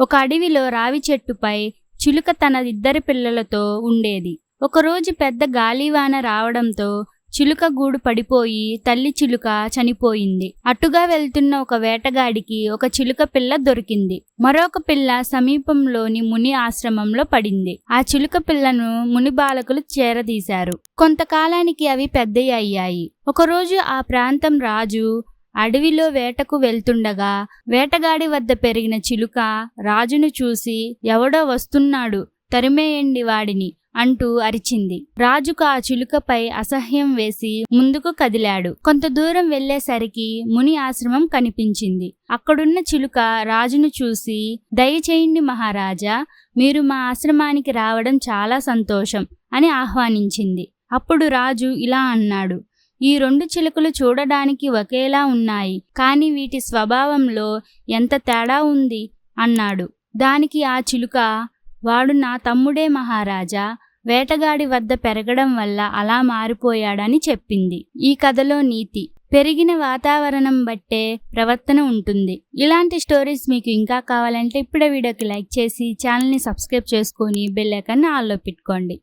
ఒక అడవిలో రావి చెట్టుపై చిలుక తన ఇద్దరి పిల్లలతో ఉండేది. ఒకరోజు పెద్ద గాలివాన రావడంతో చిలుక గూడు పడిపోయి తల్లి చిలుక చనిపోయింది. అటుగా వెళ్తున్న ఒక వేటగాడికి ఒక చిలుక పిల్ల దొరికింది. మరొక పిల్ల సమీపంలోని ముని ఆశ్రమంలో పడింది. ఆ చిలుక పిల్లను ముని బాలకులు చేరదీశారు. కొంతకాలానికి అవి పెద్దయ్యాయి. అయ్యాయి ఒకరోజు ఆ ప్రాంతం రాజు అడవిలో వేటకు వెళ్తుండగా వేటగాడి వద్ద పెరిగిన చిలుక రాజును చూసి ఎవడో వస్తున్నాడు తరిమేయండి వాడిని అంటూ అరిచింది. రాజుకు ఆ చిలుకపై అసహ్యం వేసి ముందుకు కదిలాడు. కొంత దూరం వెళ్ళేసరికి ముని ఆశ్రమం కనిపించింది. అక్కడున్న చిలుక రాజును చూసి దయచేయండి మహారాజా మీరు మా ఆశ్రమానికి రావడం చాలా సంతోషం అని ఆహ్వానించింది. అప్పుడు రాజు ఇలా అన్నాడు ఈ రెండు చిలుకలు చూడడానికి ఒకేలా ఉన్నాయి. కానీ వీటి స్వభావంలో ఎంత తేడా ఉంది? అన్నాడు. దానికి ఆ చిలుక వాడు నా తమ్ముడే మహారాజా. వేటగాడి వద్ద పెరగడం వల్ల అలా మారిపోయాడని చెప్పింది. ఈ కథలో నీతి. పెరిగిన వాతావరణం బట్టే ప్రవర్తన ఉంటుంది. ఇలాంటి స్టోరీస్ మీకు ఇంకా కావాలంటే ఇప్పుడే వీడియోకి లైక్ చేసి ఛానల్ని సబ్స్క్రైబ్ చేసుకొని బెల్ ఐకాన్ని ఆల్లో పెట్టుకోండి.